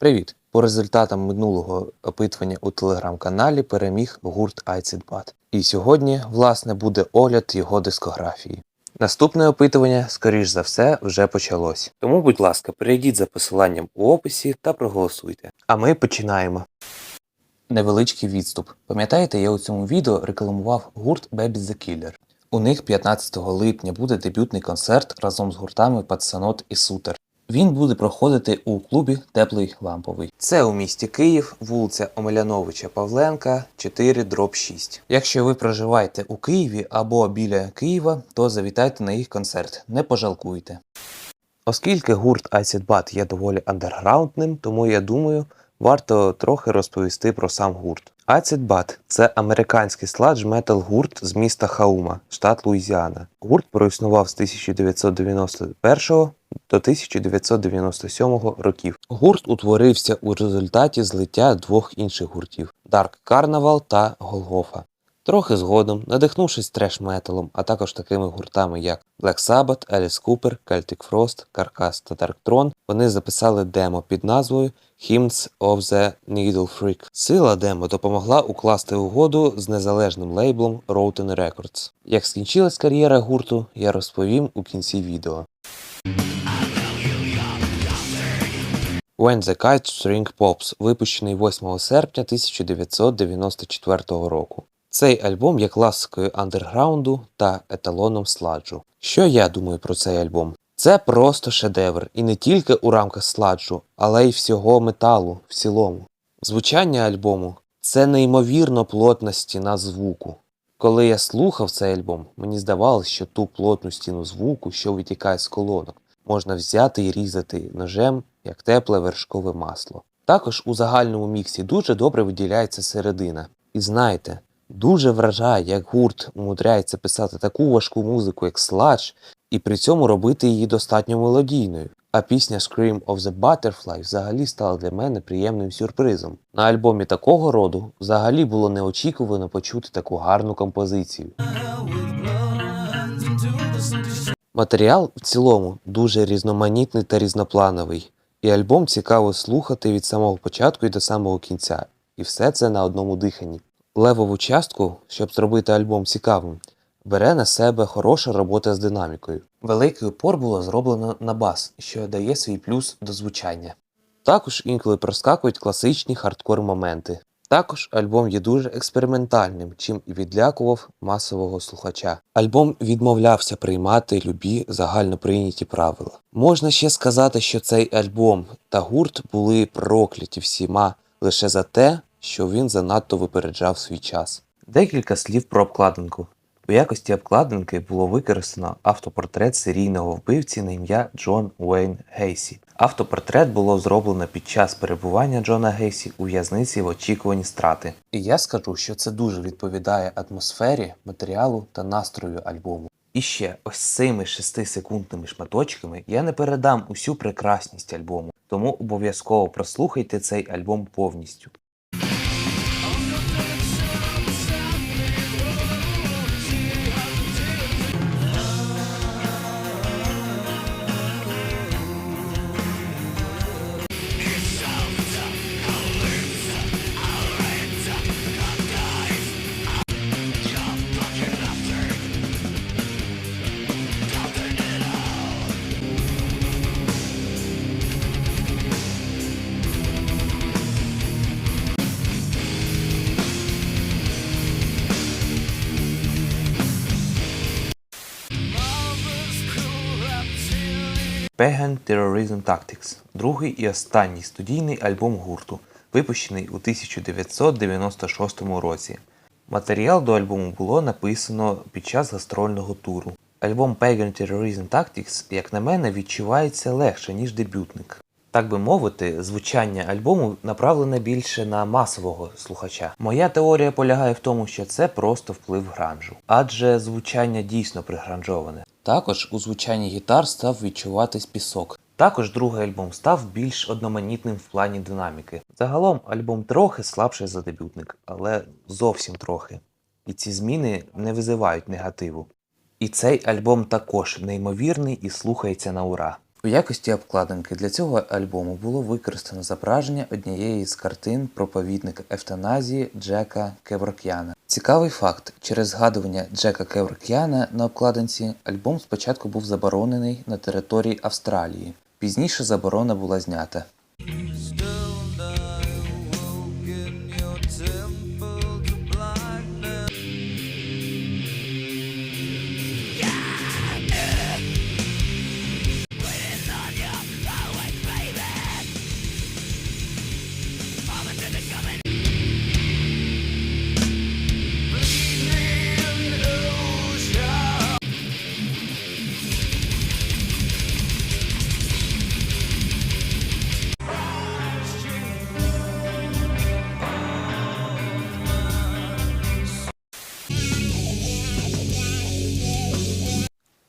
Привіт! По результатам минулого опитування у телеграм-каналі переміг гурт Айцідбат. І сьогодні, власне, буде огляд його дискографії. Наступне опитування, скоріш за все, вже почалось. Тому, будь ласка, перейдіть за посиланням у описі та проголосуйте. А ми починаємо. Невеличкий відступ. Пам'ятаєте, я у цьому відео рекламував гурт Baby the Killer. У них 15 липня буде дебютний концерт разом з гуртами Пацанот і Сутер. Він буде проходити у клубі Теплий Ламповий. Це у місті Київ, вулиця Омеляновича Павленка, 4 дроб 6. Якщо ви проживаєте у Києві або біля Києва, то завітайте на їх концерт, не пожалкуйте. Оскільки гурт Bat є доволі андерграундним, тому я думаю, варто трохи розповісти про сам гурт. Bat – це американський сладж метал гурт з міста Хаума, штат Луїзіана. Гурт проіснував з 1991 до 1997 років. Гурт утворився у результаті злиття двох інших гуртів Dark Carnival та Голгофа. Трохи згодом, надихнувшись треш-металом, а також такими гуртами, як Black Sabbath, Alice Cooper, Celtic Frost, Carcass та Darkthrone, вони записали демо під назвою Hymns of the Needle Freak. Сила демо допомогла укласти угоду з незалежним лейблом Rotten Records. Як скінчилась кар'єра гурту, я розповім у кінці відео. When the Kite String Pops, випущений 8 серпня 1994 року. Цей альбом є класикою андерграунду та еталоном сладжу. Що я думаю про цей альбом? Це просто шедевр, і не тільки у рамках сладжу, але й всього металу в цілому. Звучання альбому це неймовірно плотна стіна звуку. Коли я слухав цей альбом, мені здавалося, що ту плотну стіну звуку, що витікає з колонок, можна взяти і різати ножем, як тепле вершкове масло. Також у загальному міксі дуже добре виділяється середина. І знаєте, дуже вражає, як гурт умудряється писати таку важку музику, як сладж, і при цьому робити її достатньо мелодійною. А пісня Scream of the Butterfly взагалі стала для мене приємним сюрпризом. На альбомі такого роду взагалі було неочікувано почути таку гарну композицію. Матеріал в цілому дуже різноманітний та різноплановий, і альбом цікаво слухати від самого початку і до самого кінця, і все це на одному диханні. Левову частку, щоб зробити альбом цікавим, бере на себе хороша робота з динамікою. Великий упор було зроблено на бас, що дає свій плюс до звучання. Також інколи проскакують класичні хардкор моменти. Також альбом є дуже експериментальним, чим і відлякував масового слухача. Альбом відмовлявся приймати любі загальноприйняті правила. Можна ще сказати, що цей альбом та гурт були прокляті всіма лише за те, що він занадто випереджав свій час. Декілька слів про обкладинку. У якості обкладинки було використано автопортрет серійного вбивці на ім'я Джон Уейн Гейсі. Автопортрет було зроблено під час перебування Джона Гейсі у в'язниці в очікуванні страти. І я скажу, що це дуже відповідає атмосфері, матеріалу та настрою альбому. І ще ось цими шестисекундними шматочками я не передам усю прекрасність альбому, тому обов'язково прослухайте цей альбом повністю. Pagan Terrorism Tactics другий і останній студійний альбом гурту, випущений у 1996 році. Матеріал до альбому було написано під час гастрольного туру. Альбом Pagan Terrorism Tactics, як на мене, відчувається легше, ніж дебютник. Так би мовити, звучання альбому направлене більше на масового слухача. Моя теорія полягає в тому, що це просто вплив гранжу, адже звучання дійсно пригранжоване. Також у звучанні гітар став відчуватись пісок. Також другий альбом став більш одноманітним в плані динаміки. Загалом альбом трохи слабший за дебютник, але зовсім трохи. І ці зміни не визивають негативу. І цей альбом також неймовірний і слухається на ура. У якості обкладинки для цього альбому було використано зображення однієї з картин проповідника евтаназії Джека Кеворкяна. Цікавий факт: через згадування Джека Кеворкяна на обкладинці альбом спочатку був заборонений на території Австралії. Пізніше заборона була знята.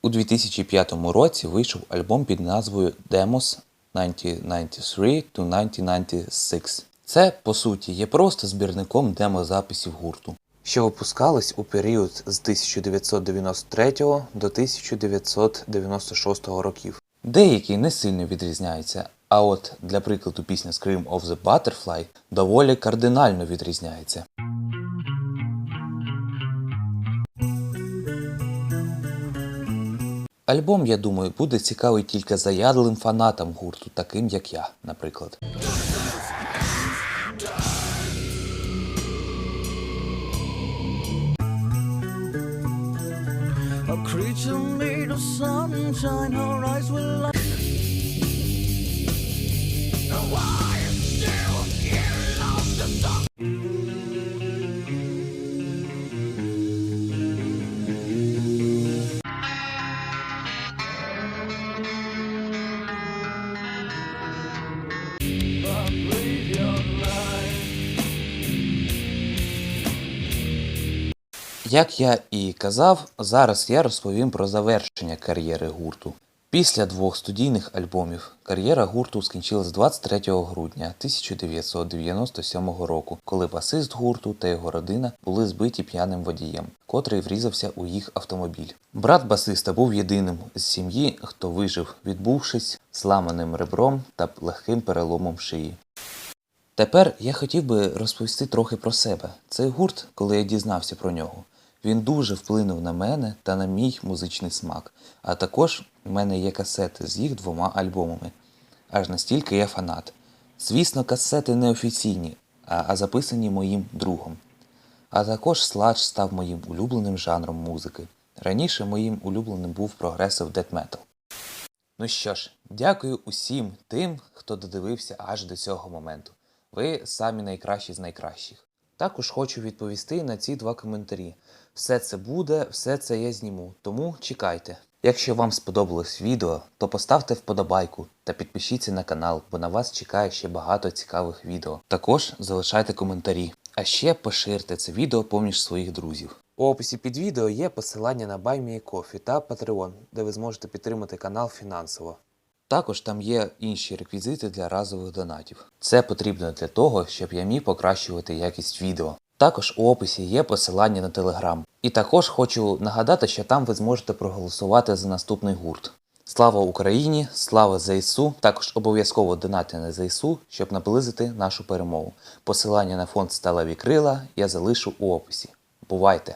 У 2005 році вийшов альбом під назвою Demos 1993 to 1996. Це, по суті, є просто збірником демозаписів гурту, що випускались у період з 1993 до 1996 років. Деякі не сильно відрізняються, а от для прикладу пісня Scream of the Butterfly доволі кардинально відрізняється. Альбом, я думаю, буде цікавий тільки заядлим фанатам гурту, таким як я, наприклад. Sunshine, like. Як я і казав, зараз я розповім про завершення кар'єри гурту. Після двох студійних альбомів кар'єра гурту скінчилась 23 грудня 1997 року, коли басист гурту та його родина були збиті п'яним водієм, котрий врізався у їх автомобіль. Брат басиста був єдиним з сім'ї, хто вижив, відбувшись зламаним ребром та легким переломом шиї. Тепер я хотів би розповісти трохи про себе. Цей гурт, коли я дізнався про нього, він дуже вплинув на мене та на мій музичний смак. А також в мене є касети з їх двома альбомами. Аж настільки я фанат. Звісно, касети не офіційні, а, записані моїм другом. А також сладж став моїм улюбленим жанром музики. Раніше моїм улюбленим був прогресив Metal. Ну що ж, дякую усім тим, хто додивився аж до цього моменту. Ви самі найкращі з найкращих. Також хочу відповісти на ці два коментарі. Все це буде, все це я зніму, тому чекайте. Якщо вам сподобалось відео, то поставте вподобайку та підпишіться на канал, бо на вас чекає ще багато цікавих відео. Також залишайте коментарі. А ще поширте це відео поміж своїх друзів. У описі під відео є посилання на BuyMeACoffee та Patreon, де ви зможете підтримати канал фінансово. Також там є інші реквізити для разових донатів. Це потрібно для того, щоб я міг покращувати якість відео. Також у описі є посилання на телеграм. І також хочу нагадати, що там ви зможете проголосувати за наступний гурт. Слава Україні! Слава ЗСУ! Також обов'язково донати на ЗСУ, щоб наблизити нашу перемогу. Посилання на фонд Сталеві Крила я залишу у описі. Бувайте!